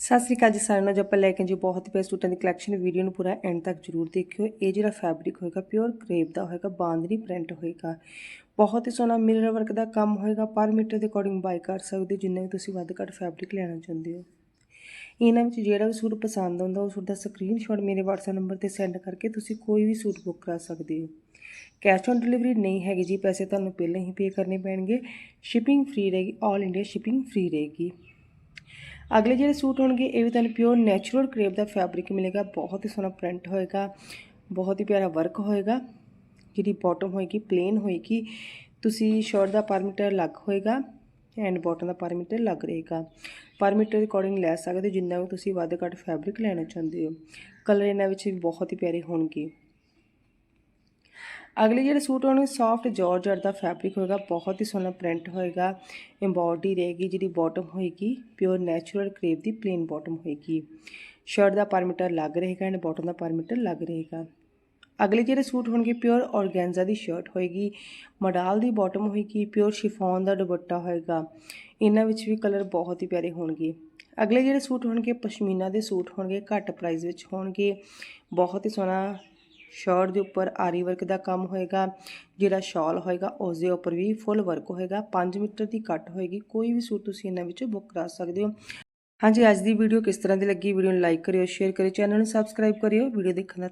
ਸਤਿ ਸ੍ਰੀ ਅਕਾਲ ਜੀ ਸਾਰਿਆਂ ਨੂੰ, ਅੱਜ ਆਪਾਂ ਲੈ ਕੇ ਜੀ ਬਹੁਤ ਹੀ ਪਿਆਰੇ ਸੂਟਾਂ ਦੀ ਕਲੈਕਸ਼ਨ ਵੀਡੀਓ ਨੂੰ ਪੂਰਾ ਐਂਡ ਤੱਕ ਜਰੂਰ ਦੇਖਿਓ। ਇਹ ਜਿਹੜਾ ਫੈਬਰਿਕ ਹੋਏਗਾ ਪਿਓਰ ਕਰੇਪ ਦਾ ਹੋਏਗਾ, ਬਾਂਦਰੀ ਪ੍ਰਿੰਟ ਹੋਏਗਾ। ਬਹੁਤ ਹੀ ਸੋਹਣਾ ਮਿਰਰ ਵਰਕ ਦਾ ਕੰਮ ਹੋਏਗਾ, ਪਰ ਮੀਟਰ ਦੇ ਅਕੋਰਡਿੰਗ ਬਾਈ ਕਰ ਸਕਦੇ ਹੋ, ਜਿੰਨਾ ਵੀ ਤੁਸੀਂ ਵੱਧ ਘੱਟ ਫੈਬਰਿਕ ਲੈਣਾ ਚਾਹੁੰਦੇ ਹੋ। ਇਹਨਾਂ ਵਿੱਚ ਜਿਹੜਾ ਵੀ ਸੂਟ ਪਸੰਦ ਆਉਂਦਾ, ਉਹ ਸੂਟ ਦਾ ਸਕਰੀਨਸ਼ਾਟ ਮੇਰੇ WhatsApp ਨੰਬਰ ਤੇ ਸੈਂਡ ਕਰਕੇ ਤੁਸੀਂ ਕੋਈ ਵੀ ਸੂਟ ਬੁੱਕ ਕਰਾ ਸਕਦੇ ਹੋ। ਕੈਸ਼ ਔਨ ਡਿਲੀਵਰੀ ਨਹੀਂ ਹੈਗੀ ਜੀ, ਪੈਸੇ ਤੁਹਾਨੂੰ ਪਹਿਲਾਂ ਹੀ ਪੇ ਕਰਨੇ ਪੈਣਗੇ। ਸ਼ਿਪਿੰਗ ਫ੍ਰੀ ਰਹੇਗੀ 올 ਇੰਡੀਆ ਸ਼ਿਪਿੰਗ ਫ੍ਰੀ ਰਹੇਗੀ। ਅਗਲੇ ਜਿਹੜੇ ਸੂਟ ਹੋਣਗੇ, ਇਹ ਵੀ ਤੁਹਾਨੂੰ ਪਿਓਰ ਨੈਚੁਰਲ ਕਰੇਪ ਦਾ ਫੈਬਰਿਕ ਮਿਲੇਗਾ। ਬਹੁਤ ਹੀ ਸੋਹਣਾ ਪ੍ਰਿੰਟ ਹੋਏਗਾ, ਬਹੁਤ ਹੀ ਪਿਆਰਾ ਵਰਕ ਹੋਏਗਾ। ਜਿਹੜੀ ਬਾਟਮ ਹੋਏਗੀ ਪਲੇਨ ਹੋਏਗੀ। ਤੁਸੀਂ ਸ਼ਰਟ ਦਾ ਪਰਮੀਟਰ ਅਲੱਗ ਹੋਏਗਾ ਐਂਡ ਬਾਟਮ ਦਾ ਪਰਮੀਟਰ ਲੱਗ ਰਹੇਗਾ। ਪਰਮੀਟਰ ਦੇ ਅਕੋਰਡਿੰਗ ਲੈ ਸਕਦੇ ਹੋ, ਜਿੰਨਾ ਵੀ ਤੁਸੀਂ ਵੱਧ ਘੱਟ ਫੈਬਰਿਕ ਲੈਣਾ ਚਾਹੁੰਦੇ ਹੋ। ਕਲਰ ਇਹਨਾਂ ਵਿੱਚ ਵੀ ਬਹੁਤ ਹੀ ਪਿਆਰੇ ਹੋਣਗੇ। ਅਗਲੇ ਜਿਹੜੇ ਸੂਟ ਹੋਣਗੇ ਸੌਫਟ ਜਾਰਜਟ ਦਾ ਫੈਬਰਿਕ ਹੋਏਗਾ, ਬਹੁਤ ਹੀ ਸੋਹਣਾ ਪ੍ਰਿੰਟ ਹੋਏਗਾ ਐਮਬੋਡੀ ਰਹੇਗੀ ਜਿਹੜੀ ਬਾਟਮ ਹੋਏਗੀ ਪਿਓਰ ਨੈਚੁਰਲ ਕਰੇਪ ਦੀ ਪਲੇਨ ਬਾਟਮ ਹੋਏਗੀ। ਸ਼ਰਟ ਦਾ ਪਰਮੀਟਰ ਲੱਗ ਰਹੇਗਾ ਐਂਡ ਬਾਟਮ ਦਾ ਪਰਮੀਟਰ ਲੱਗ ਰਹੇਗਾ। ਅਗਲੇ ਜਿਹੜੇ ਸੂਟ ਹੋਣਗੇ ਪਿਓਰ ਔਰਗੈਂਜ਼ਾ ਦੀ ਸ਼ਰਟ ਹੋਏਗੀ, ਮਡਾਲ ਦੀ ਬਾਟਮ ਹੋਏਗੀ ਪਿਓਰ ਸ਼ਿਫੋਨ ਦਾ ਦੁਪੱਟਾ ਹੋਏਗਾ, ਇਹਨਾਂ ਵਿੱਚ ਵੀ ਕਲਰ ਬਹੁਤ ਹੀ ਪਿਆਰੇ ਹੋਣਗੇ। ਅਗਲੇ ਜਿਹੜੇ ਸੂਟ ਹੋਣਗੇ, ਪਸ਼ਮੀਨਾ ਦੇ ਸੂਟ ਹੋਣਗੇ, ਘੱਟ ਪ੍ਰਾਈਸ ਵਿੱਚ ਹੋਣਗੇ, ਬਹੁਤ ਹੀ ਸੋਹਣਾ ਸ਼ਰਟ ਦੇ ਉੱਪਰ ਆਰੀ ਵਰਕ ਦਾ ਕੰਮ ਹੋਏਗਾ, ਜਿਹੜਾ ਸ਼ਾਲ ਹੋਏਗਾ ਉਸ ਦੇ ਉੱਪਰ ਵੀ ਫੁੱਲ ਵਰਕ ਹੋਏਗਾ। 5 ਮੀਟਰ ਦੀ ਕੱਟ ਹੋਏਗੀ, ਕੋਈ ਵੀ ਸੂਟ ਤੁਸੀਂ ਇਹਨਾਂ ਵਿੱਚੋਂ ਬੁੱਕ ਕਰਾ ਸਕਦੇ ਹੋ। ਹਾਂਜੀ, ਅੱਜ ਦੀ ਵੀਡੀਓ ਕਿਸ ਤਰ੍ਹਾਂ ਦੀ ਲੱਗੀ? ਵੀਡੀਓ ਨੂੰ ਲਾਈਕ ਕਰਿਓ ਸ਼ੇਅਰ ਕਰਿਓ ਚੈਨਲ ਨੂੰ ਸਬਸਕ੍ਰਾਈਬ ਕਰਿਓ। ਵੀਡੀਓ ਦੇਖਣ ਦਾ